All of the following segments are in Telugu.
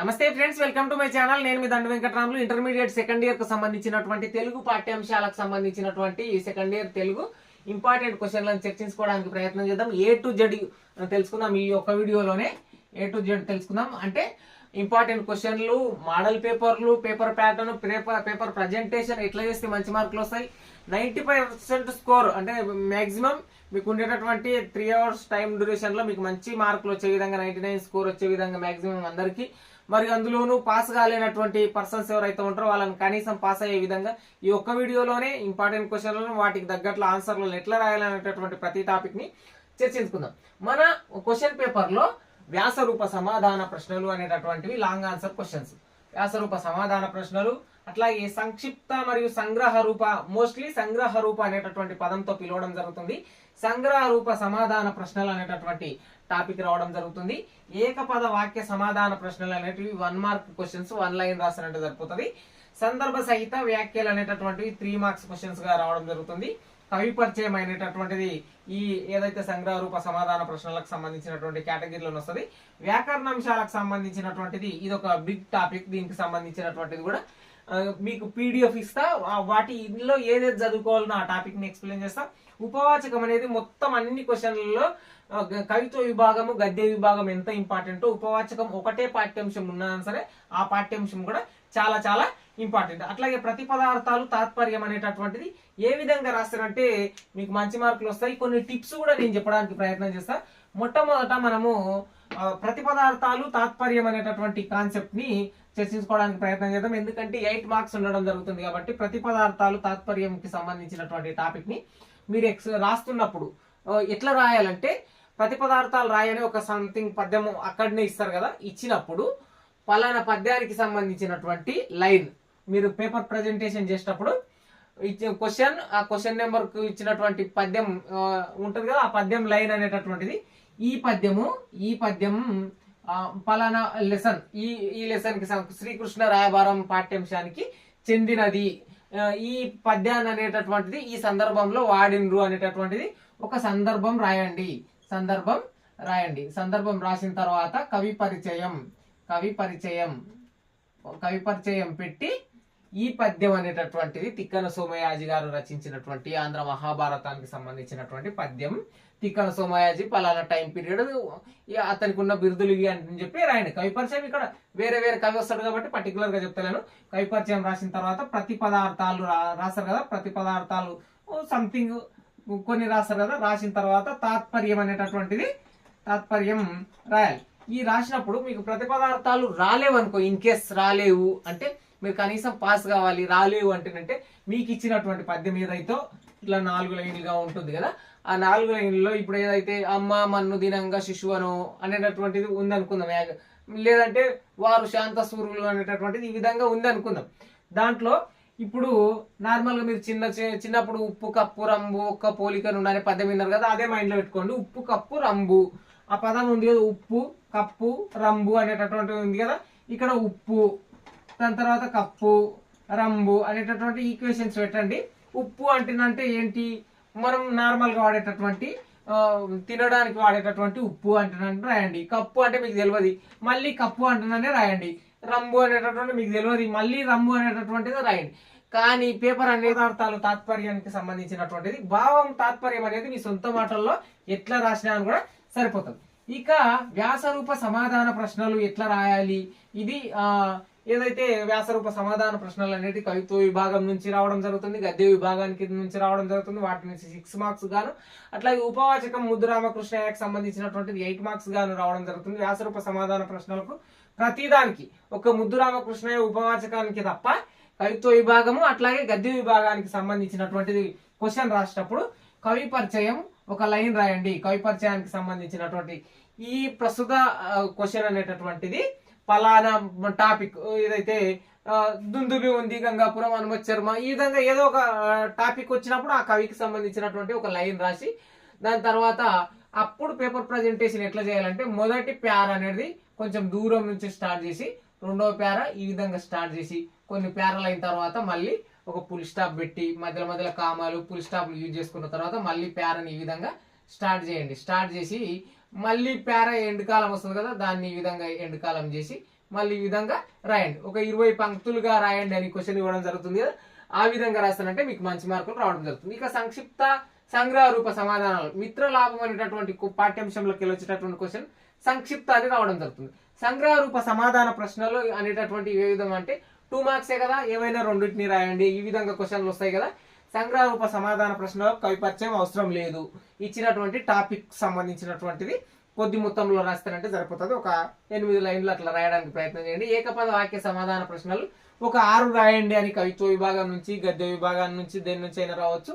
నమస్తే friends welcome to my channel. నేను మీ దండ వెంకటరాములు. ఇంటర్మీడియట్ సెకండ్ ఇయర్కు సంబంధించినటువంటి తెలుగు పాఠ్యాంశాలకు సంబంధించినటువంటి ఈ సెకండ్ ఇయర్ తెలుగు ఇంపార్టెంట్ క్వశ్చన్లను చర్చించుకోవడానికి ప్రయత్నం చేద్దాం. ఏ టు జెడ్ తెలుసుకుందాం ఈ యొక్క వీడియోలోనే. ఏ టు జెడ్ తెలుసుకుందాం. అంటే ఇంపార్టెంట్ క్వశ్చన్లు మోడల్ పేపర్లు paper pattern paper paper presentation ఎట్లా చేస్తే మంచి మార్కులు వస్తాయి? నైంటీ ఫైవ్ పర్సెంట్ స్కోర్ అంటే మ్యాక్సిమం మీకు ఉండేటటువంటి త్రీ అవర్స్ టైం డ్యూరేషన్లో మీకు మంచి మార్కులు వచ్చే విధంగా నైంటీ నైన్ స్కోర్ వచ్చే విధంగా మ్యాక్సిమం అందరికీ మరి అందులోనూ పాస్ కాలేనటువంటి పర్సన్స్ ఎవరైతే ఉంటారో వాళ్ళని కనీసం పాస్ అయ్యే విధంగా ఈ ఒక్క వీడియోలోనే ఇంపార్టెంట్ క్వశ్చన్లను వాటికి తగ్గట్లు ఆన్సర్లను ఎట్లా రాయాలనేటటువంటి ప్రతి టాపిక్ని చర్చించుకుందాం. మన క్వశ్చన్ పేపర్లో వ్యాసరూప సమాధాన ప్రశ్నలు అనేటటువంటివి లాంగ్ ఆన్సర్ క్వశ్చన్స్ వ్యాసరూప సమాధాన ప్రశ్నలు అట్లాగే సంక్షిప్త మరియు సంగ్రహ రూప మోస్ట్లీ సంగ్రహ రూప అనేటటువంటి పదంతో పిలవడం జరుగుతుంది. సంగ్రహ రూప సమాధాన ప్రశ్నలు అనేటటువంటి టాపిక్ రావడం జరుగుతుంది. ఏకపద వాక్య సమాధాన ప్రశ్నలు అనేటివి one mark questions one line రాసినట్టు సరిపోతుంది. సందర్భ సహిత వ్యాఖ్యలు అనేటటువంటివి త్రీ మార్క్స్ క్వశ్చన్స్గా రావడం జరుగుతుంది. కవి పరిచయం అయినటువంటిది ఈ ఏదైతే సంగ్రహ రూప సమాధాన ప్రశ్నలకు సంబంధించినటువంటి కేటగిరీలో వస్తుంది. వ్యాకరణాంశాలకు సంబంధించినటువంటిది ఇది ఒక బిగ్ టాపిక్ దీనికి సంబంధించినటువంటిది కూడా. మీకు పీడిఎఫ్ ఇస్తా. వాటి ఇందులో ఏదేది చదువుకోవాలనో ఆ టాపిక్ని ఎక్స్ప్లెయిన్ చేస్తా. ఉపవాచకం అనేది మొత్తం అన్ని క్వశ్చన్లలో కవిత్వ విభాగము గద్య విభాగం ఎంత ఇంపార్టెంటో ఉపవాచకం ఒకటే పాఠ్యాంశం ఉన్నా సరే ఆ పాఠ్యాంశం కూడా చాలా చాలా ఇంపార్టెంట్ అట్లాగే ప్రతి పదార్థాలు తాత్పర్యం అనేటటువంటిది ఏ విధంగా రాస్తారంటే మీకు మంచి మార్కులు వస్తాయి. కొన్ని టిప్స్ కూడా నేను చెప్పడానికి ప్రయత్నం చేస్తా. మొట్టమొదట మనము ప్రతి పదార్థాలు తాత్పర్యం అనేటటువంటి కాన్సెప్ట్ని చర్చించుకోవడానికి ప్రయత్నం చేద్దాం. ఎందుకంటే ఎయిట్ మార్క్స్ ఉండడం జరుగుతుంది కాబట్టి ప్రతి పదార్థాలు తాత్పర్యంకి సంబంధించినటువంటి టాపిక్ని మీరు ఎక్స్ రాస్తున్నప్పుడు ఎట్లా రాయాలంటే ప్రతి పదార్థాలు రాయని ఒక సంథింగ్ పద్యం అక్కడనే ఇస్తారు కదా ఇచ్చినప్పుడు పలానా పద్యానికి సంబంధించినటువంటి లైన్ మీరు పేపర్ ప్రజెంటేషన్ చేసేటప్పుడు ఇచ్చిన క్వశ్చన్ ఆ క్వశ్చన్ నెంబర్కు ఇచ్చినటువంటి పద్యం ఉంటుంది కదా ఆ పద్యం లైన్ అనేటటువంటిది ఈ పద్యము ఈ పద్యం పలానా లెసన్ ఈ ఈ లెసన్కి శ్రీకృష్ణ రాయబారం పాఠ్యాంశానికి చెందినది. ఈ పద్యాన్ని అనేటటువంటిది ఈ సందర్భంలో వాడినరు అనేటటువంటిది ఒక సందర్భం రాయండి. సందర్భం రాయండి. సందర్భం రాసిన తర్వాత కవి పరిచయం కవి పరిచయం కవి పరిచయం పెట్టి ఈ పద్యం అనేటటువంటిది తిక్కన సోమయాజి గారు రచించినటువంటి ఆంధ్ర మహాభారతానికి సంబంధించినటువంటి పద్యం. తిక్కన సోమయాజీ పలానా టైం పీరియడ్ అతనికి ఉన్న బిరుదులు ఇవి అని చెప్పి రాయండి కవి పరిచయం ఇక్కడ వేరే వేరే కవి వస్తాడు కాబట్టి పర్టికులర్గా చెప్తలేను. కవి పరిచయం రాసిన తర్వాత ప్రతి పదార్థాలు రా- రాస్తారు కదా ప్రతి పదార్థాలు సంథింగ్ కొన్ని రాస్తారు కదా రాసిన తర్వాత తాత్పర్యం అనేటటువంటిది తాత్పర్యం రాయాలి. ఈ రాసినప్పుడు మీకు ప్రతి పదార్థాలు రాలేవనుకో ఇన్ కేస్ రాలేవు అంటే మీరు కనీసం పాస్ కావాలి రాలేవు అంటేనంటే మీకు ఇచ్చినటువంటి పద్యం ఏదైతే ఇట్లా నాలుగు లైన్లుగా ఉంటుంది కదా ఆ నాలుగు లైన్లలో ఇప్పుడు ఏదైతే అమ్మ మన్ను దినంగా శిశువను అనేటటువంటిది ఉందనుకుందాం. యాగ- లేదంటే వారు శాంత సూర్యులు అనేటటువంటిది ఈ విధంగా ఉందనుకుందాం. దాంట్లో ఇప్పుడు నార్మల్గా మీరు చిన్న చిన్నప్పుడు ఉప్పు కప్పు రంబు ఒక్క పోలిక నుండి అనే పదం విన్నారు కదా అదే మైండ్లో పెట్టుకోండి. ఉప్పు కప్పు రంబు. ఆ పదం ఉంది కదా ఉప్పు కప్పు రంబు అనేటటువంటిది ఉంది కదా ఇక్కడ ఉప్పు దాని తర్వాత కప్పు రంబు అనేటటువంటి ఈక్వేషన్స్ పెట్టండి. ఉప్పు అంటేనంటే ఏంటి? మనం నార్మల్గా వాడేటటువంటి తినడానికి వాడేటటువంటి ఉప్పు అంటున్నాను రాయండి. కప్పు అంటే మీకు తెలియదు మళ్ళీ కప్పు అంటున్నానే రాయండి. రంబు అనేటటువంటి మీకు తెలియదు మళ్ళీ రంబు అనేటటువంటిది రాయండి. కానీ పేపర్ అనే పదార్థాలు తాత్పర్యానికి సంబంధించినటువంటిది భావం తాత్పర్యం అనేది మీ సొంత మాటల్లో ఎట్లా రాసినా అని కూడా సరిపోతుంది. ఇక వ్యాసరూప సమాధాన ప్రశ్నలు ఎట్లా రాయాలి? ఇది ఆ ఏదైతే వ్యాసరూప సమాధాన ప్రశ్నలు అనేది కవిత్వ విభాగం నుంచి రావడం జరుగుతుంది గద్య విభాగానికి నుంచి రావడం జరుగుతుంది వాటి నుంచి సిక్స్ మార్క్స్ గాను అట్లాగే ఉపవాచకం ముద్దురామకృష్ణయ్యకి సంబంధించినటువంటిది ఎయిట్ మార్క్స్ గాను రావడం జరుగుతుంది వ్యాసరూప సమాధాన ప్రశ్నలకు ప్రతిదానికి. ఒక ముద్దురామకృష్ణయ్య ఉపవాచకానికి తప్ప కవిత్వ విభాగము అట్లాగే గద్య విభాగానికి సంబంధించినటువంటిది క్వశ్చన్ రాసేటప్పుడు కవి పరిచయం ఒక లైన్ రాయండి. కవి పరిచయానికి సంబంధించినటువంటి ఈ ప్రస్తుత క్వశ్చన్ అనేటటువంటిది పలానా టాపిక్ ఏదైతే దుందుబి ఉంది గంగాపురం హనుమత్ శర్మ ఈ విధంగా ఏదో ఒక టాపిక్ వచ్చినప్పుడు ఆ కవికి సంబంధించినటువంటి ఒక లైన్ రాసి దాని తర్వాత అప్పుడు పేపర్ ప్రజెంటేషన్ ఎట్లా చేయాలంటే మొదటి ప్యార అనేది కొంచెం దూరం నుంచి స్టార్ట్ చేసి రెండవ ప్యార ఈ విధంగా స్టార్ట్ చేసి కొన్ని ప్యారలు అయిన తర్వాత మళ్ళీ ఒక పుల్ స్టాప్ పెట్టి మధ్యలో మధ్యలో కామాలు పుల్ స్టాప్లు యూజ్ చేసుకున్న తర్వాత మళ్ళీ ప్యారని ఈ విధంగా స్టార్ట్ చేయండి. స్టార్ట్ చేసి మళ్ళీ పేర ఎండ్ కాలం వస్తుంది కదా దాన్ని ఈ విధంగా ఎండ్ కాలం చేసి మళ్ళీ ఈ విధంగా రాయండి. ఒక ఇరవై పంక్తులుగా రాయండి అని క్వశ్చన్ ఇవ్వడం జరుగుతుంది కదా ఆ విధంగా రాస్తానంటే మీకు మంచి మార్కులు రావడం జరుగుతుంది. ఇక సంక్షిప్త సంగ్రహ రూప సమాధానాలు. మిత్ర లాభం అనేటటువంటి పాఠ్యాంశంలోకి వెళ్ళి వచ్చేటటువంటి క్వశ్చన్ సంక్షిప్త అని రావడం జరుగుతుంది. సంగ్రహ రూప సమాధాన ప్రశ్నలు అనేటటువంటి ఏ విధం అంటే టూ మార్క్సే కదా ఏవైనా రెండింటిని రాయండి. ఈ విధంగా క్వశ్చన్లు వస్తాయి కదా సంగ్రహరూప సమాధాన ప్రశ్నలో కవి పరిచయం అవసరం లేదు. ఇచ్చినటువంటి టాపిక్ సంబంధించినటువంటిది కొద్ది మొత్తంలో రాస్తారంటే సరిపోతుంది. ఒక ఎనిమిది లైన్లు అట్లా రాయడానికి ప్రయత్నం చేయండి. ఏకపద వాక్య సమాధాన ప్రశ్నలు ఒక ఆరు రాయండి అని కవిత్వ విభాగం నుంచి గద్య విభాగం నుంచి దేని నుంచి అయినా రావచ్చు.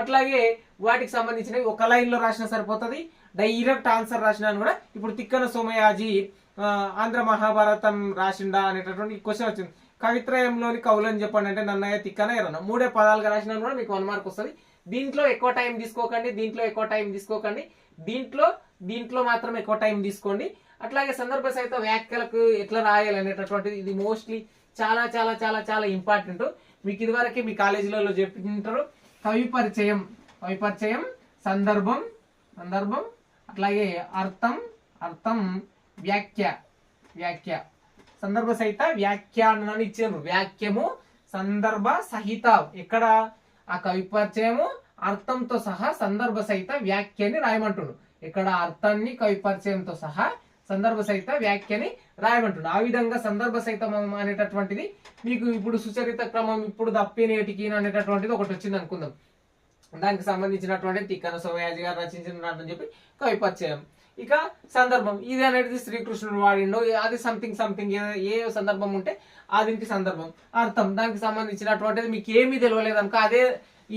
అట్లాగే వాటికి సంబంధించినవి ఒక లైన్లో రాసినా సరిపోతుంది. డైరెక్ట్ ఆన్సర్ రాసినా కూడా ఇప్పుడు తిక్కన సోమయాజీ ఆంధ్ర మహాభారతం రాసిండా అనేటటువంటి క్వశ్చన్ వచ్చింది. కవిత్రయంలోని కవులని చెప్పండి అంటే నన్నయ్య తిక్కన మూడే పదాలుగా రాసినా కూడా మీకు వన్ మార్క్ వస్తుంది. దీంట్లో ఎక్కువ టైం తీసుకోకండి దీంట్లో ఎక్కువ టైం తీసుకోకండి. దీంట్లో దీంట్లో మాత్రం ఎక్కువ టైం తీసుకోండి. అట్లాగే సందర్భ సహిత వ్యాఖ్యలకు ఎట్లా రాయాలి అనేటటువంటిది ఇది మోస్ట్లీ చాలా చాలా చాలా చాలా ఇంపార్టెంట్ మీకు ఇదివరకే మీ కాలేజీలలో చెప్తుంటారు కవి పరిచయం కవి పరిచయం సందర్భం సందర్భం అట్లాగే అర్థం అర్థం వ్యాఖ్య వ్యాఖ్య. సందర్భ సహిత వ్యాఖ్యానాన్ని ఇచ్చారు. వ్యాఖ్యము సందర్భ సహిత. ఎక్కడ? ఆ కవి పరిచయము అర్థంతో సహా సందర్భ సహిత వ్యాఖ్యని రాయమంటుడు. ఇక్కడ అర్థాన్ని కవి పరిచయంతో సహా సందర్భ సహిత వ్యాఖ్యని రాయమంటుడు. ఆ విధంగా సందర్భ సహితం అనేటటువంటిది మీకు ఇప్పుడు సుచరిత క్రమం ఇప్పుడు దప్పినేటికి అనేటటువంటిది ఒకటి వచ్చింది అనుకుందాం. దానికి సంబంధించినటువంటి తిక్కన సోమయాజి గారు రచించినట్టు చెప్పి కవి పరిచయం. ఇక సందర్భం. ఇది అనేది శ్రీకృష్ణుడు వాడిండు అది సంథింగ్ సంథింగ్ ఏ సందర్భం ఉంటే ఆ దీనికి సందర్భం. అర్థం. దానికి సంబంధించినటువంటిది మీకు ఏమీ తెలియలేదనుకో అదే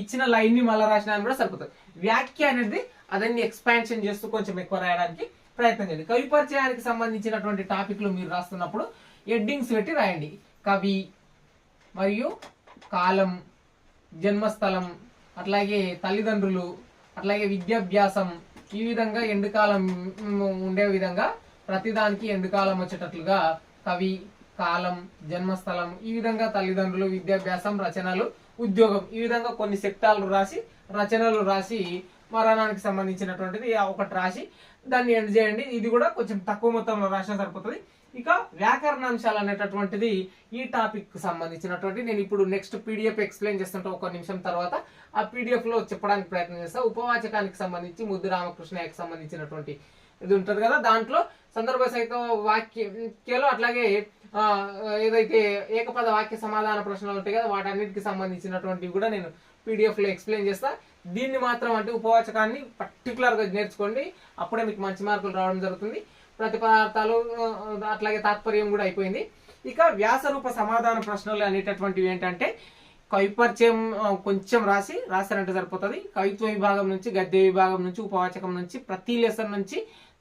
ఇచ్చిన లైన్ని మళ్ళీ రాసిన కూడా సరిపోతుంది. వ్యాఖ్య అనేది అదన్ని ఎక్స్పాన్షన్ చేస్తూ కొంచెం ఎక్కువ రాయడానికి ప్రయత్నం చేయండి. కవి పరిచయానికి సంబంధించినటువంటి టాపిక్లు మీరు రాస్తున్నప్పుడు హెడ్డింగ్స్ పెట్టి రాయండి. కవి మరియు కాలం జన్మస్థలం అట్లాగే తల్లిదండ్రులు అట్లాగే విద్యాభ్యాసం ఈ విధంగా ఎండుకాలం ఉండే విధంగా ప్రతిదానికి ఎండుకాలం వచ్చేటట్లుగా కవి కాలం జన్మస్థలం ఈ విధంగా తల్లిదండ్రులు విద్యాభ్యాసం రచనలు ఉద్యోగం ఈ విధంగా కొన్ని సెక్టార్లు రాసి రచనలు రాసి మరణానికి సంబంధించినటువంటిది ఒకటి రాసి దాన్ని ఎండ్ చేయండి. ఇది కూడా కొంచెం తక్కువ మొత్తంలో రాసినా సరిపోతుంది. ఇక వ్యాకరణాంశాలు అనేటటువంటిది ఈ టాపిక్ సంబంధించినటువంటి. నేను ఇప్పుడు నెక్స్ట్ పీడిఎఫ్ ఎక్స్ప్లెయిన్ చేస్తుంటే ఒక నిమిషం తర్వాత. ఆ పీడిఎఫ్లో చెప్పడానికి ప్రయత్నం చేస్తాను ఉపవాచకానికి సంబంధించి ముద్దు రామకృష్ణయ్యకి సంబంధించినటువంటి ఇది ఉంటుంది కదా. దాంట్లో సందర్భ సహిత వాక్యలో అట్లాగే ఏదైతే ఏకపద వాక్య సమాధాన ప్రశ్నలు ఉంటాయి కదా వాటన్నిటికి సంబంధించినటువంటివి కూడా నేను పీడిఎఫ్లో ఎక్స్ప్లెయిన్ చేస్తా. దీన్ని మాత్రం అంటే ఉపవాచకాన్ని పర్టికులర్గా నేర్చుకోండి. అప్పుడే మీకు మంచి మార్కులు రావడం జరుగుతుంది. ప్రతిపదార్థాలు అట్లాగే తాత్పర్యం కూడా అయిపోయింది. ఇక వ్యాసరూప సమాధాన ప్రశ్నలు అనేటటువంటివి ఏంటంటే కవిపరిచయం కొంచెం రాసి రాశారంటే సరిపోతుంది. కవిత్వ విభాగం నుంచి గద్య విభాగం నుంచి ఉపవాచకం నుంచి ప్రతి లెసన్ నుంచి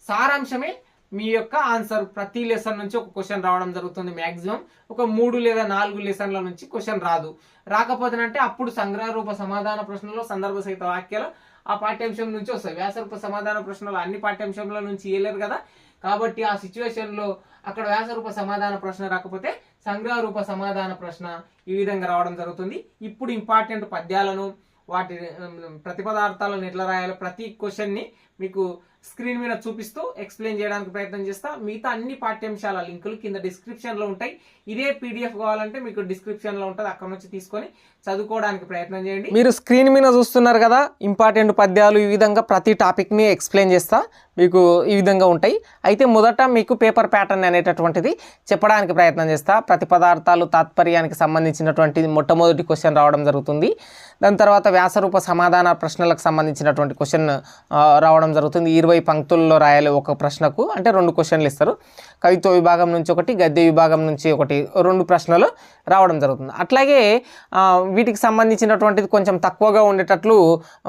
సారాంశమే మీ యొక్క ఆన్సర్ ప్రతి లెసన్ నుంచి ఒక క్వశ్చన్ రావడం జరుగుతుంది మ్యాక్సిమం ఒక మూడు లేదా నాలుగు లెసన్ల నుంచి క్వశ్చన్ రాదు. రాకపోతేనంటే అప్పుడు సంగ్రహ రూప సమాధాన ప్రశ్నలో సందర్భ సహిత వాక్యాలు ఆ పాఠ్యాంశం నుంచి వస్తాయి. వ్యాసరూప సమాధాన ప్రశ్నలు అన్ని పాఠ్యాంశంల నుంచి వేయలేరు కదా? కాబట్టి ఆ సిచ్యువేషన్లో అక్కడ వ్యాసరూప సమాధాన ప్రశ్న రాకపోతే సంగ్రహ రూప సమాధాన ప్రశ్న ఈ విధంగా రావడం జరుగుతుంది. ఇప్పుడు ఇంపార్టెంట్ పద్యాలను వాటి ప్రతిపదార్థాలను ఎట్లా రాయాలో ప్రతి క్వశ్చన్ని మీకు స్క్రీన్ మీద చూపిస్తూ ఎక్స్ప్లెయిన్ చేయడానికి ప్రయత్నం చేస్తా. మిగతా అన్ని పాఠ్యాంశాల లింకులు కింద డిస్క్రిప్షన్లో ఉంటాయి. ఇదే పీడిఎఫ్ కావాలంటే మీకు డిస్క్రిప్షన్లో ఉంటుంది. అక్కడ నుంచి తీసుకొని చదువుకోవడానికి ప్రయత్నం చేయండి. మీరు స్క్రీన్ మీద చూస్తున్నారు కదా ఇంపార్టెంట్ పద్యాలు ఈ విధంగా ప్రతి టాపిక్ని ఎక్స్ప్లెయిన్ చేస్తా. మీకు ఈ విధంగా ఉంటాయి. అయితే మొదట మీకు పేపర్ ప్యాటర్న్ అనేటటువంటిది చెప్పడానికి ప్రయత్నం చేస్తా. ప్రతి పదార్థాలు తాత్పర్యానికి సంబంధించినటువంటి మొట్టమొదటి క్వశ్చన్ రావడం జరుగుతుంది. దాని తర్వాత వ్యాసరూప సమాధాన ప్రశ్నలకు సంబంధించినటువంటి క్వశ్చన్ రావడం జరుగుతుంది. ఇరవై పంక్తుల్లో రాయాలి ఒక ప్రశ్నకు. అంటే రెండు క్వశ్చన్లు ఇస్తారు. కవిత్వ విభాగం నుంచి ఒకటి గద్య విభాగం నుంచి ఒకటి. రెండు ప్రశ్నలు రావడం జరుగుతుంది. అట్లాగే వీటికి సంబంధించినటువంటిది కొంచెం తక్కువగా ఉండేటట్లు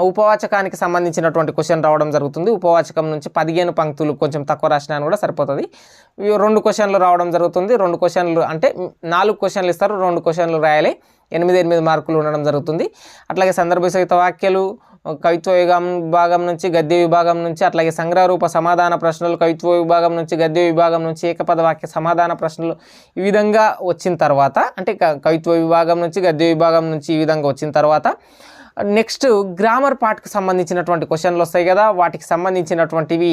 ఉపవాచకానికి సంబంధించినటువంటి క్వశ్చన్ రావడం జరుగుతుంది. ఉపవాచకం నుంచి పదిహేను పంక్తులు కొంచెం తక్కువ రాసినా కూడా సరిపోతుంది. రెండు క్వశ్చన్లు రావడం జరుగుతుంది. రెండు క్వశ్చన్లు అంటే నాలుగు క్వశ్చన్లు ఇస్తారు రెండు క్వశ్చన్లు రాయాలి. ఎనిమిది ఎనిమిది మార్కులు ఉండడం జరుగుతుంది. అట్లాగే సందర్భ సహిత వాక్యాలు కవిత్వ విభాగం విభాగం నుంచి గద్య విభాగం నుంచి అట్లాగే సంగ్రహరూప సమాధాన ప్రశ్నలు కవిత్వ విభాగం నుంచి గద్య విభాగం నుంచి ఏకపద వాక్య సమాధాన ప్రశ్నలు ఈ విధంగా వచ్చిన తర్వాత అంటే క- కవిత్వ విభాగం నుంచి గద్య విభాగం నుంచి ఈ విధంగా వచ్చిన తర్వాత నెక్స్ట్ గ్రామర్ పార్ట్కి సంబంధించినటువంటి క్వశ్చన్లు వస్తాయి కదా వాటికి సంబంధించినటువంటివి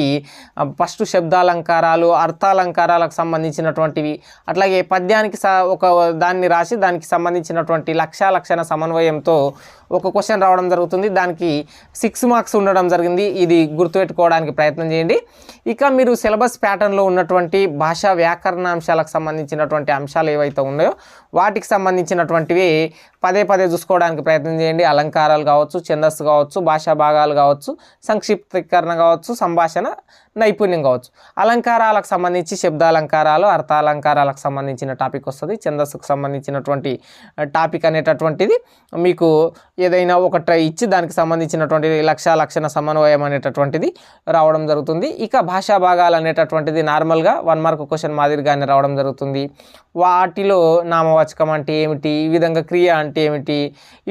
ఫస్ట్ శబ్దాలంకారాలు అర్థాలంకారాలకు సంబంధించినటువంటివి అట్లాగే పద్యానికి స ఒక దాన్ని రాసి దానికి సంబంధించినటువంటి లక్ష లక్షణ సమన్వయంతో ఒక క్వశ్చన్ రావడం జరుగుతుంది. దానికి సిక్స్ మార్క్స్ ఉండడం జరిగింది. ఇది గుర్తుపెట్టుకోవడానికి ప్రయత్నం చేయండి. ఇక మీరు సిలబస్ ప్యాటర్న్లో ఉన్నటువంటి భాషా వ్యాకరణ అంశాలకు సంబంధించినటువంటి అంశాలు ఏవైతే ఉన్నాయో వాటికి సంబంధించినటువంటివి పదే పదే చూసుకోవడానికి ప్రయత్నం చేయండి. అలంకారాలు కావచ్చు ఛందస్సు కావచ్చు భాషా భాగాలు కావచ్చు సంక్షిప్తీకరణ కావచ్చు సంభాషణ నైపుణ్యం కావచ్చు. అలంకారాలకు సంబంధించి శబ్దాలంకారాలు అర్థాలంకారాలకు సంబంధించిన టాపిక్ వస్తుంది. ఛందస్సుకు సంబంధించినటువంటి టాపిక్ అనేటటువంటిది మీకు ఏదైనా ఒకటి ఇచ్చి దానికి సంబంధించినటువంటి లక్ష లక్షణ సమన్వయం అనేటటువంటిది రావడం జరుగుతుంది. ఇక భాషా భాగాలు అనేటటువంటిది నార్మల్గా వన్ మార్క్ క్వశ్చన్ మాదిరిగానే రావడం జరుగుతుంది. వాటిలో నామవాచకం అంటే ఏమిటి? ఈ విధంగా క్రియ అంటే ఏమిటి?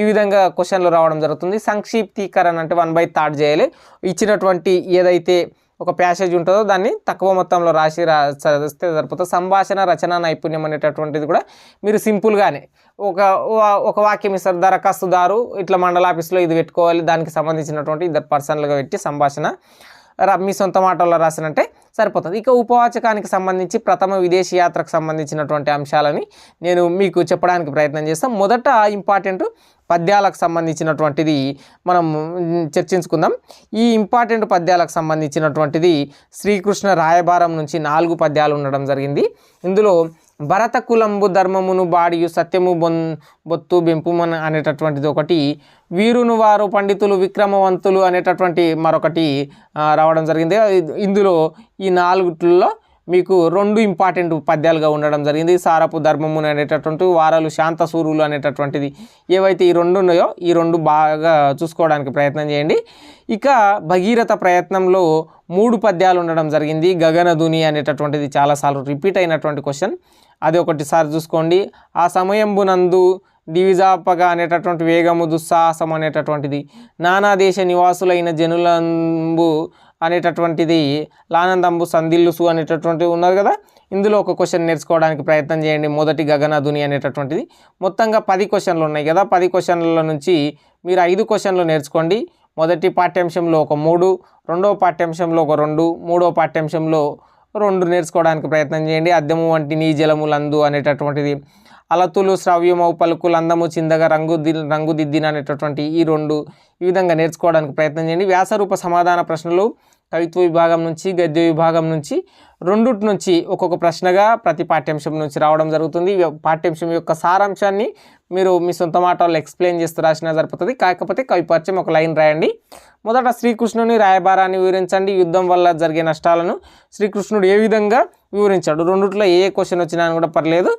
ఈ విధంగా క్వశ్చన్లు రావడం జరుగుతుంది. సంక్షిప్తీకరణ అంటే వన్ బై థర్డ్ చేయాలి. ఇచ్చినటువంటి ఏదైతే ఒక ప్యాసేజ్ ఉంటుందో దాన్ని తక్కువ మొత్తంలో రాసి రా చదివిస్తే సరిపోతుంది. సంభాషణ రచన నైపుణ్యం అనేటటువంటిది కూడా మీరు సింపుల్గానే ఒక వా- ఒక వాక్యం ఇస్తారు దరఖాస్తుదారు ఇట్లా మండల ఆఫీస్లో ఇది పెట్టుకోవాలి దానికి సంబంధించినటువంటి ఇద్దరు పర్సన్లుగా పెట్టి సంభాషణ మీ సొంత మాటల్లో రాసినంటే సరిపోతుంది. ఇక ఉపవాచకానికి సంబంధించి ప్రథమ విదేశీ యాత్రకు సంబంధించినటువంటి అంశాలని నేను మీకు చెప్పడానికి ప్రయత్నం చేస్తాం. మొదట ఇంపార్టెంట్ పద్యాలకు సంబంధించినటువంటిది మనం చర్చించుకుందాం. ఈ ఇంపార్టెంట్ పద్యాలకు సంబంధించినటువంటిది శ్రీకృష్ణ రాయబారం నుంచి నాలుగు పద్యాలు ఉండడం జరిగింది. ఇందులో భరత కులంబు ధర్మమును బాడియు సత్యము బొన్ బొత్తు బెంపుమన్ అనేటటువంటిది ఒకటి. వీరును వారు పండితులు విక్రమవంతులు అనేటటువంటి మరొకటి రావడం జరిగింది. ఇందులో ఈ నాలుగుట్లో మీకు రెండు ఇంపార్టెంట్ పద్యాలుగా ఉండడం జరిగింది. సారపు ధర్మమును అనేటటువంటి వారాలు శాంత సూరులు అనేటటువంటిది. ఏవైతే ఈ రెండు ఉన్నాయో ఈ రెండు బాగా చూసుకోవడానికి ప్రయత్నం చేయండి. ఇక భగీరథ ప్రయత్నంలో మూడు పద్యాలు ఉండడం జరిగింది. గగనధుని అనేటటువంటిది చాలాసార్లు రిపీట్ అయినటువంటి క్వశ్చన్ అది ఒకటిసారి చూసుకోండి. ఆ సమయంబునందు దివిజాపగా అనేటటువంటి వేగము దుస్సాహసం అనేటటువంటిది. నానా దేశ నివాసులైన జనులంబు అనేటటువంటిది లానందంబు సందిల్లుసు అనేటటువంటిది ఉన్నది కదా. ఇందులో ఒక క్వశ్చన్ నేర్చుకోవడానికి ప్రయత్నం చేయండి. మొదటి గగనధుని అనేటటువంటిది. మొత్తంగా పది క్వశ్చన్లు ఉన్నాయి కదా. పది క్వశ్చన్ల నుంచి మీరు ఐదు క్వశ్చన్లు నేర్చుకోండి. మొదటి పాఠ్యాంశంలో ఒక మూడు రెండవ పాఠ్యాంశంలో ఒక రెండు మూడవ పాఠ్యాంశంలో రెండు నేర్చుకోవడానికి ప్రయత్నం చేయండి. అద్దెము వంటి నీ జలములందు అనేటటువంటిది. అలతులు శ్రవ్యమవు పలుకులు అందము చిందగా రంగు ది రంగుదిద్దిన అనేటటువంటి ఈ రెండు ఈ విధంగా నేర్చుకోవడానికి ప్రయత్నం చేయండి. వ్యాసరూప సమాధాన ప్రశ్నలు కవిత్వ విభాగం నుంచి గద్య విభాగం నుంచి రెండుటి నుంచి ఒక్కొక్క ప్రశ్నగా ప్రతి పాఠ్యాంశం నుంచి రావడం జరుగుతుంది. పాఠ్యాంశం యొక్క సారాంశాన్ని మీరు మీ సొంత మాటల్లో ఎక్స్ప్లెయిన్ చేస్తూ రాసినా సరిపోతుంది. కాకపోతే కవిపరిచయం ఒక లైన్ రాయండి. మొదట శ్రీకృష్ణుని రాయబారాన్ని వివరించండి. యుద్ధం వల్ల జరిగే నష్టాలను శ్రీకృష్ణుడు ఏ విధంగా వివరించాడు? రెండుట్లో ఏ క్వశ్చన్ వచ్చినా కూడా పర్లేదు.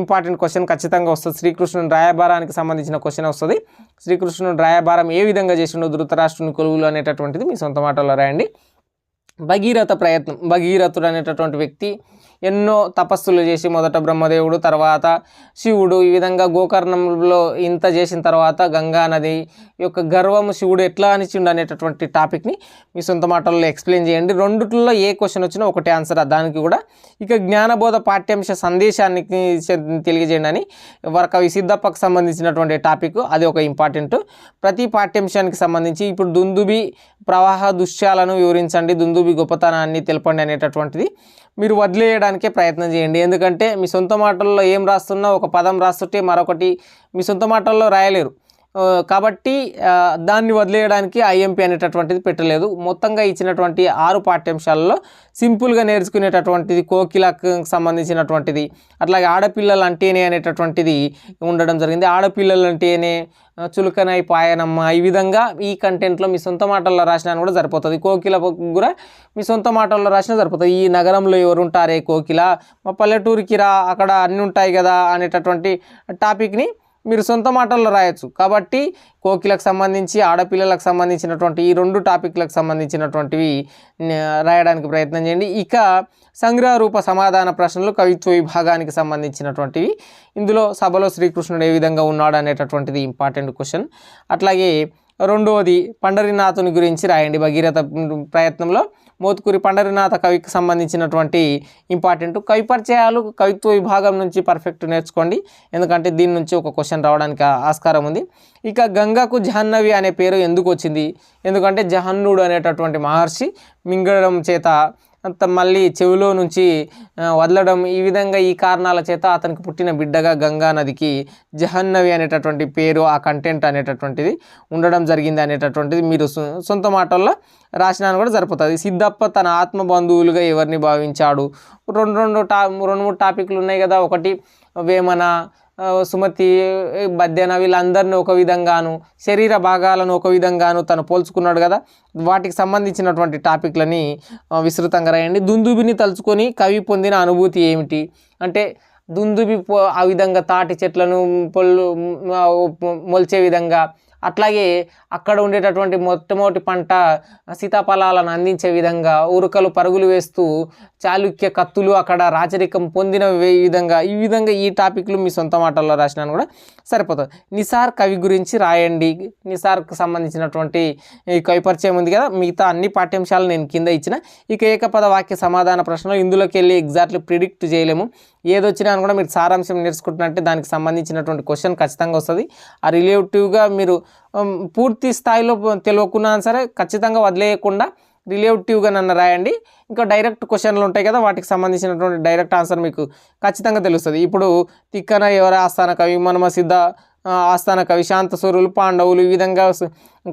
ఇంపార్టెంట్ క్వశ్చన్ ఖచ్చితంగా వస్తుంది. శ్రీకృష్ణుని రాయబారానికి సంబంధించిన క్వశ్చన్ వస్తుంది. శ్రీకృష్ణుడు రాయబారం ఏ విధంగా చేసిండో ధృతరాష్ట్రుని కొలువులు అనేటటువంటిది మీ సొంత మాటల్లో రాయండి. భగీరథ ప్రయత్నం భగీరథుడు అనేటటువంటి వ్యక్తి ఎన్నో తపస్సులు చేసి మొదట బ్రహ్మదేవుడు తర్వాత శివుడు. ఈ విధంగా గోకర్ణంలో ఇంత చేసిన తర్వాత గంగా నది యొక్క గర్వము శివుడు ఎట్లా అనిచిండు అనేటటువంటి టాపిక్ని మీ సొంత మాటల్లో ఎక్స్ప్లెయిన్ చేయండి. రెండుట్లో ఏ క్వశ్చన్ వచ్చినా ఒకటే ఆన్సర్ దానికి కూడా. ఇక జ్ఞానబోధ పాఠ్యాంశ సందేశాన్ని తెలియజేయండి అని వరకవి సిద్ధప్పకు సంబంధించినటువంటి టాపిక్. అది ఒక ఇంపార్టెంట్. ప్రతి పాఠ్యాంశానికి సంబంధించి ఇప్పుడు దుందుబి ప్రవాహ దృశ్యాలను వివరించండి. దుందుబి గొప్పతనాన్ని తెలపండి అనేటటువంటిది. మీరు వదిలేయడానికే ప్రయత్నం చేయండి. ఎందుకంటే మీ సొంత మాటల్లో ఏం రాస్తున్నా ఒక పదం రాస్తుంటే మరొకటి మీ సొంత మాటల్లో రాయలేరు. కాబట్టి దాన్ని వదిలేయడానికి ఐఎంపీ అనేటటువంటిది పెట్టలేదు. మొత్తంగా ఇచ్చినటువంటి ఆరు పాఠ్యాంశాలలో సింపుల్గా నేర్చుకునేటటువంటిది కోకిలకు సంబంధించినటువంటిది అట్లాగే ఆడపిల్లలు అంటేనే అనేటటువంటిది ఉండడం జరిగింది. ఆడపిల్లలు అంటేనే చులకనై పాయనమ్మ ఈ విధంగా ఈ కంటెంట్లో మీ సొంత మాటల్లో రాసినా కూడా సరిపోతుంది. కోకిల కూడా మీ సొంత మాటల్లో రాసినా సరిపోతుంది. ఈ నగరంలో ఎవరు ఉంటారే కోకిల? మా పల్లెటూరికి రా అక్కడ అన్నీ ఉంటాయి కదా అనేటటువంటి టాపిక్ని మీరు సొంత మాటల్లో రాయొచ్చు. కాబట్టి కోకిలకు సంబంధించి ఆడపిల్లలకు సంబంధించినటువంటి ఈ రెండు టాపిక్లకు సంబంధించినటువంటివి రాయడానికి ప్రయత్నం చేయండి. ఇక సంగ్రహ రూప సమాధాన ప్రశ్నలు కవిత్వ విభాగానికి సంబంధించినటువంటివి. ఇందులో సభలో శ్రీకృష్ణుడు ఏ విధంగా ఉన్నాడు అనేటటువంటిది ఇంపార్టెంట్ క్వశ్చన్. అట్లాగే రెండవది పండరినాథుని గురించి రాయండి. భగీరథ ప్రయత్నంలో మోతుకూరి పండరినాథ కవికి సంబంధించినటువంటి ఇంపార్టెంట్ కవి పరిచయాలు కవిత్వ విభాగం నుంచి పర్ఫెక్ట్ నేర్చుకోండి. ఎందుకంటే దీని నుంచి ఒక క్వశ్చన్ రావడానికి ఆస్కారం ఉంది. ఇక గంగకు జహన్నవి అనే పేరు ఎందుకు వచ్చింది? ఎందుకంటే జహన్నుడు అనేటటువంటి మహర్షి మింగడం చేత మళ్ళీ చెవిలో నుంచి వదలడం ఈ విధంగా ఈ కారణాల చేత అతనికి పుట్టిన బిడ్డగా గంగా నదికి జహన్నవి అనేటటువంటి పేరు ఆ కంటెంట్ అనేటటువంటిది ఉండడం జరిగింది అనేటటువంటిది మీరు సొంత మాటల్లో రాసినాను కూడా సరిపోతుంది. సిద్ధప్ప తన ఆత్మ బంధువులుగా ఎవరిని భావించాడు? రెండు రెండు టా రెండు మూడు టాపిక్లు ఉన్నాయి కదా. ఒకటి వేమన సుమతి బద్దెన వీళ్ళందరినీ ఒక విధంగాను శరీర భాగాలను ఒక విధంగాను తను పోల్చుకున్నాడు కదా. వాటికి సంబంధించినటువంటి టాపిక్లని విస్తృతంగా రాయండి. దుందుబిని తలుచుకొని కవి పొందిన అనుభూతి ఏమిటి? అంటే దుందుబి పో- ఆ విధంగా తాటి చెట్లను పొల్లు మొలిచే విధంగా అట్లాగే అక్కడ ఉండేటటువంటి మొట్టమొదటి పంట సీతాఫలాలను అందించే విధంగా ఉరుకలు పరుగులు వేస్తూ చాళుక్య కత్తులు అక్కడ రాచరికం పొందిన విధంగా ఈ విధంగా ఈ టాపిక్లు మీ సొంత మాటల్లో రాసినాను కూడా సరిపోతుంది. నిసార్ కవి గురించి రాయండి. నిసార్కు సంబంధించినటువంటి కవి పరిచయం ఉంది కదా మిగతా అన్ని పాఠ్యాంశాలు నేను కింద ఇచ్చిన. ఇక ఏకపద వాక్య సమాధాన ప్రశ్నలు ఇందులోకి వెళ్ళి ఎగ్జాక్ట్లీ ప్రిడిక్ట్ చేయలేము. ఏదొచ్చినా కూడా మీరు సారాంశం నేర్చుకుంటున్నట్టే దానికి సంబంధించినటువంటి క్వశ్చన్ ఖచ్చితంగా వస్తుంది. ఆ రిలేటివ్గా మీరు పూర్తి స్థాయిలో తెలియకున్నా సరే ఖచ్చితంగా వదిలేయకుండా రిలేటివ్గా నన్ను రాయండి. ఇంకా డైరెక్ట్ క్వశ్చన్లు ఉంటాయి కదా వాటికి సంబంధించినటువంటి డైరెక్ట్ ఆన్సర్ మీకు ఖచ్చితంగా తెలుస్తుంది. ఇప్పుడు తిక్కన ఎవర ఆస్థాన కవి మనమ సిద్ధ ఆస్థాన కవి శాంతసూరులు పాండవులు ఈ విధంగా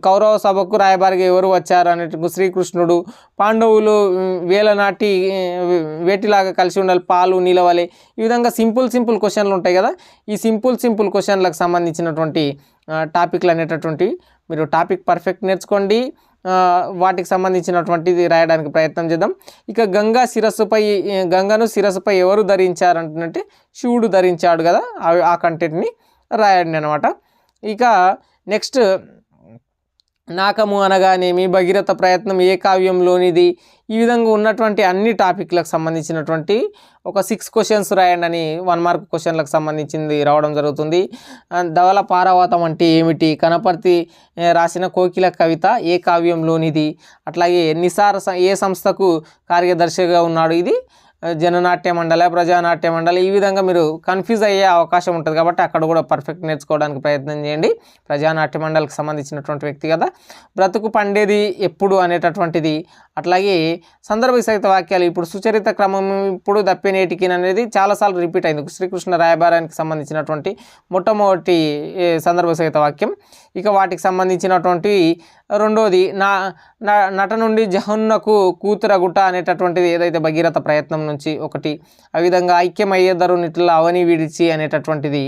కౌరవ సభకు రాయబారిగా ఎవరు వచ్చారు అనేటు శ్రీకృష్ణుడు పాండవులు వేల నాటి వేటిలాగా కలిసి ఉండాలి పాలు నిలవలే ఈ విధంగా సింపుల్ సింపుల్ క్వశ్చన్లు ఉంటాయి కదా. ఈ సింపుల్ సింపుల్ క్వశ్చన్లకు సంబంధించినటువంటి టాపిక్లు అనేటటువంటివి మీరు టాపిక్ పర్ఫెక్ట్ నేర్చుకోండి. వాటికి సంబంధించినటువంటిది రాయడానికి ప్రయత్నం చేద్దాం. ఇక గంగా శిరస్సుపై గంగను శిరస్సుపై ఎవరు ధరించారు అంటున్నట్టే శివుడు ధరించాడు కదా ఆ కంటెంట్ని రాయండి అనమాట ఇక నెక్స్ట్ నాకము అనగానేమి భగీరథ ప్రయత్నం ఏ కావ్యంలోనిది ఈ విధంగా ఉన్నటువంటి అన్ని టాపిక్లకు సంబంధించినటువంటి ఒక సిక్స్ క్వశ్చన్స్ రాయండి అని వన్ మార్క్ క్వశ్చన్లకు సంబంధించింది రావడం జరుగుతుంది. ధవల పారావతం అంటే ఏమిటి? కనపర్తి రాసిన కోకిల కవిత ఏ కావ్యంలోనిది అట్లాగే నిసార స- ఏ సంస్థకు కార్యదర్శిగా ఉన్నాడు ఇది? జననాట్య మండలి ప్రజానాట్య మండలి ఈ విధంగా మీరు కన్ఫ్యూజ్ అయ్యే అవకాశం ఉంటుంది కాబట్టి అక్కడ కూడా పర్ఫెక్ట్ నేర్చుకోవడానికి ప్రయత్నం చేయండి. ప్రజానాట్య మండలికి సంబంధించినటువంటి వ్యక్తి కదా. బ్రతుకు పండేది ఎప్పుడు అనేటటువంటిది అట్లాగే సందర్భ సహిత వాక్యాలు ఇప్పుడు సుచరిత క్రమం ఇప్పుడు దప్పినేటికి అనేది చాలాసార్లు రిపీట్ అయింది. శ్రీకృష్ణ రాయబారానికి సంబంధించినటువంటి మొట్టమొదటి సందర్భ సహిత వాక్యం. ఇక వాటికి సంబంధించినటువంటి రెండోది నా న- నట నుండి జహన్నకు కూతురగుట అనేటటువంటిది ఏదైతే భగీరథ ప్రయత్నం నుంచి ఒకటి. ఆ విధంగా ఐక్యమయ్యేద్దరు నిట్ల అవని విడిచి అనేటటువంటిది.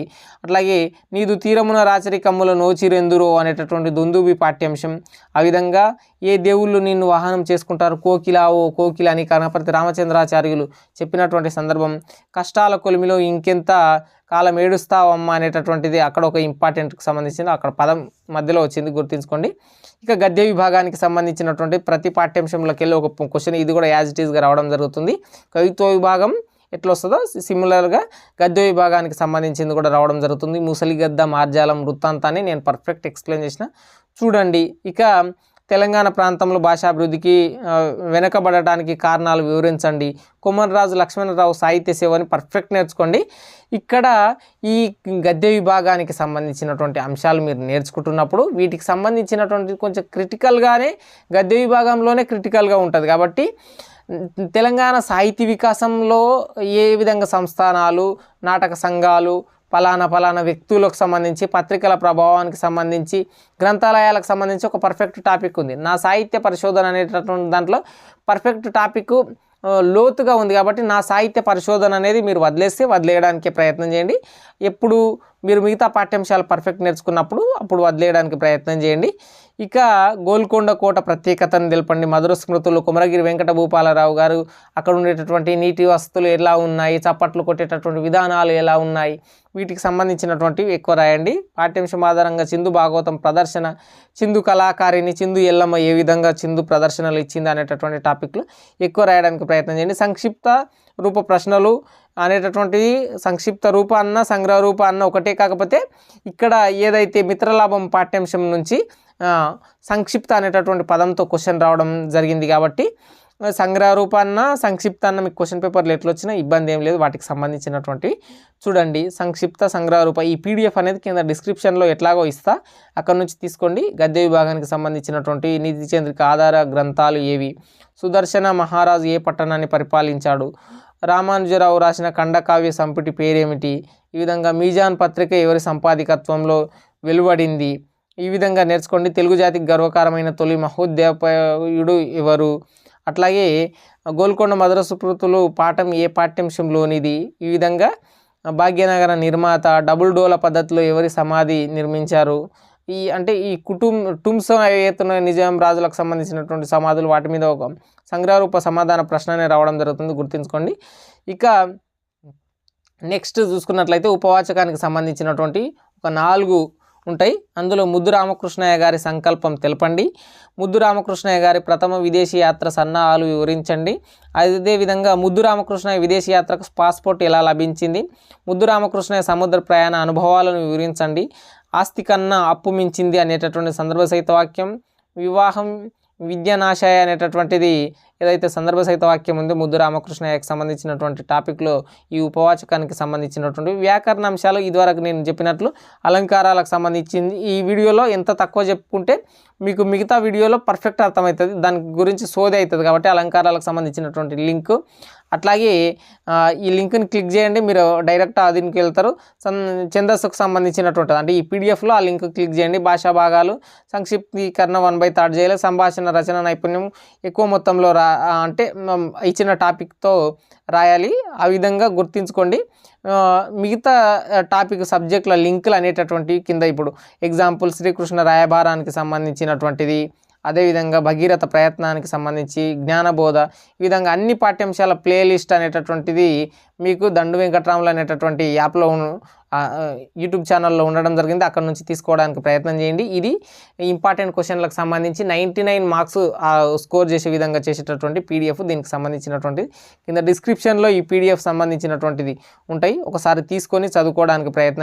అట్లాగే నీదు తీరమున రాచరికమ్ముల నోచిరెందురో అనేటటువంటి దొందుబి పాఠ్యాంశం. ఆ విధంగా ఏ దేవుళ్ళు నిన్ను వాహనం చేసుకుంటారు? కోకిలా ఓ కోకిల అని కనపతి రామచంద్రాచార్యులు చెప్పినటువంటి సందర్భం. కష్టాల కొలిమిలో ఇంకెంత కాలం ఏడుస్తావమ్మా అనేటటువంటిది అక్కడ ఒక ఇంపార్టెంట్కి సంబంధించింది. అక్కడ పదం మధ్యలో వచ్చింది. గుర్తుంచుకోండి. ఇక గద్య విభాగానికి సంబంధించినటువంటి ప్రతి పాఠ్యాంశంలోకి వెళ్ళి ఒక క్వశ్చన్ ఇది కూడా యాజ్ ఇట్ ఈస్గా రావడం జరుగుతుంది. కవిత్వ విభాగం ఎట్లా వస్తుందో సిమిలర్గా గద్య విభాగానికి సంబంధించింది కూడా రావడం జరుగుతుంది. ముసలి గద్ద మార్జాలం వృత్తాంతాన్ని నేను పర్ఫెక్ట్ ఎక్స్ప్లెయిన్ చేసిన. చూడండి ఇక తెలంగాణ ప్రాంతంలో భాషాభివృద్ధికి వెనకబడటానికి కారణాలు వివరించండి. కుమ్మరరాజు లక్ష్మణరావు సాహిత్య సేవని పర్ఫెక్ట్ నేర్చుకోండి. ఇక్కడ ఈ గద్య విభాగానికి సంబంధించినటువంటి అంశాలు మీరు నేర్చుకుంటున్నప్పుడు వీటికి సంబంధించినటువంటి కొంచెం క్రిటికల్గానే గద్య విభాగంలోనే క్రిటికల్గా ఉంటుంది. కాబట్టి తెలంగాణ సాహితీ వికాసంలో ఏ విధంగా సంస్థానాలు నాటక సంఘాలు ఫలానా ఫలానా వ్యక్తులకు సంబంధించి పత్రికల ప్రభావానికి సంబంధించి గ్రంథాలయాలకు సంబంధించి ఒక పర్ఫెక్ట్ టాపిక్ ఉంది. నా సాహిత్య పరిశోధన అనేటటువంటి దాంట్లో పర్ఫెక్ట్ టాపిక్ లోతుగా ఉంది కాబట్టి నా సాహిత్య పరిశోధన అనేది మీరు వదిలేస్తే వదిలేయడానికి ప్రయత్నం చేయండి. ఎప్పుడు మీరు మిగతా పాఠ్యాంశాలు పర్ఫెక్ట్ నేర్చుకున్నప్పుడు అప్పుడు వదిలేయడానికి ప్రయత్నం చేయండి. ఇక గోల్కొండ కోట ప్రత్యేకతను తెలపండి. మధుర స్మృతులు కుమరగిరి వెంకట భూపాలరావు గారు అక్కడ ఉండేటటువంటి నీటి వసతులు ఎలా ఉన్నాయి? చప్పట్లు కొట్టేటటువంటి విధానాలు ఎలా ఉన్నాయి? వీటికి సంబంధించినటువంటివి ఎక్కువ రాయండి. పాఠ్యాంశం ఆధారంగా చిందు భాగవతం ప్రదర్శన చిందు కళాకారిణి చిందు ఎల్లమ్మ ఏ విధంగా చిందు ప్రదర్శనలు ఇచ్చింది అనేటటువంటి టాపిక్లు ఎక్కువ రాయడానికి ప్రయత్నం చేయండి. సంక్షిప్త రూప ప్రశ్నలు అనేటటువంటిది సంక్షిప్త రూప అన్న సంగ్రహ రూప అన్న ఒకటే కాకపోతే ఇక్కడ ఏదైతే మిత్రలాభం పాఠ్యాంశం నుంచి సంక్షిప్త అనేటటువంటి పదంతో క్వశ్చన్ రావడం జరిగింది కాబట్టి సంగ్రహ రూపాన్న సంక్షిప్త అన్న మీకు క్వశ్చన్ పేపర్లు ఎట్లా వచ్చినా ఇబ్బంది ఏం లేదు. వాటికి సంబంధించినటువంటి చూడండి సంక్షిప్త సంగ్రహ రూప ఈ పీడిఎఫ్ అనేది కింద డిస్క్రిప్షన్లో ఎట్లాగో ఇస్తా. అక్కడ నుంచి తీసుకోండి. గద్య విభాగానికి సంబంధించినటువంటి నిధి చంద్రిక ఆధార గ్రంథాలు ఏవి? సుదర్శన మహారాజు ఏ పట్టణాన్ని పరిపాలించాడు? రామానుజరావు రాసిన ఖండకావ్య సంపుటి పేరేమిటి? ఈ విధంగా మీజాన్ పత్రిక ఎవరి సంపాదికత్వంలో వెలువడింది? ఈ విధంగా నేర్చుకోండి. తెలుగు జాతికి గర్వకారమైన తొలి మహోద్యాపయుడు ఎవరు? అట్లాగే గోల్కొండ మధుర పాఠం ఏ పాఠ్యాంశంలోనిది? ఈ విధంగా భాగ్యనగర నిర్మాత డబుల్ డోల పద్ధతిలో ఎవరి సమాధి నిర్మించారు? ఈ అంటే ఈ కుటుంబ టుమ్స్ ఏతున్న నిజాం రాజులకు సంబంధించినటువంటి సమాధులు వాటి మీద ఒక సంగ్రహరూప సమాధాన ప్రశ్న రావడం జరుగుతుంది. గుర్తుంచుకోండి. ఇక నెక్స్ట్ చూసుకున్నట్లయితే ఉపవాచకానికి సంబంధించినటువంటి ఒక నాలుగు ఉంటాయి. అందులో ముద్దు రామకృష్ణయ్య గారి సంకల్పం తెలపండి. ముద్దు రామకృష్ణయ్య గారి ప్రథమ విదేశీ యాత్ర సన్నాహాలు వివరించండి. అదేవిధంగా ముద్దు రామకృష్ణయ్య విదేశీ యాత్రకు పాస్పోర్ట్ ఎలా లభించింది? ముద్దు రామకృష్ణయ్య సముద్ర ప్రయాణ అనుభవాలను వివరించండి. ఆస్తి కన్నా అప్పు మించింది అనేటటువంటి సందర్భ సహిత వాక్యం. వివాహం విద్యానాశాయ అనేటటువంటిది ఏదైతే సందర్భ సహిత వాక్యం ఉందో ముద్దు రామకృష్ణయ్యకి సంబంధించినటువంటి టాపిక్లో ఈ ఉపవాచకానికి సంబంధించినటువంటి వ్యాకరణ అంశాలు ఇదివరకు నేను చెప్పినట్లు అలంకారాలకు సంబంధించింది. ఈ వీడియోలో ఎంత తక్కువ చెప్పుకుంటే మీకు మిగతా వీడియోలో పర్ఫెక్ట్ అర్థమవుతుంది. దాని గురించి సోది అవుతుంది కాబట్టి అలంకారాలకు సంబంధించినటువంటి లింక్. అట్లాగే ఈ లింక్ని క్లిక్ చేయండి. మీరు డైరెక్ట్ ఆ దీనికి వెళ్తారు. సం ఛందస్సుకు సంబంధించినటువంటి అంటే ఈ పీడిఎఫ్లో ఆ లింక్ క్లిక్ చేయండి. భాషా భాగాలు సంక్షిప్తీకరణ వన్ బై థర్డ్ చేయాలి. సంభాషణ రచన నైపుణ్యం ఎక్కువ మొత్తంలో రా అంటే ఇచ్చిన టాపిక్తో రాయాలి. ఆ విధంగా గుర్తించుకోండి. మిగతా టాపిక్ సబ్జెక్టుల లింకులు అనేటటువంటివి కింద ఇప్పుడు ఎగ్జాంపుల్ శ్రీకృష్ణ రాయబారానికి సంబంధించినటువంటిది అదేవిధంగా భగీరథ ప్రయత్నానికి సంబంధించి జ్ఞానబోధ ఈ విధంగా అన్ని పాఠ్యాంశాల ప్లేలిస్ట్ అనేటటువంటిది మీకు దండు వెంకట్రాములు అనేటటువంటి యాప్లో యూట్యూబ్ ఛానల్లో ఉండడం జరిగింది. అక్కడ నుంచి తీసుకోవడానికి ప్రయత్నం చేయండి. ఇది ఇంపార్టెంట్ క్వశ్చన్లకు సంబంధించి నైంటీ నైన్ మార్క్స్ స్కోర్ చేసే విధంగా చేసేటటువంటి పీడిఎఫ్ దీనికి సంబంధించినటువంటిది. కింద డిస్క్రిప్షన్లో ఈ పీడిఎఫ్ సంబంధించినటువంటిది ఉంటాయి. ఒకసారి తీసుకొని చదువుకోవడానికి ప్రయత్నం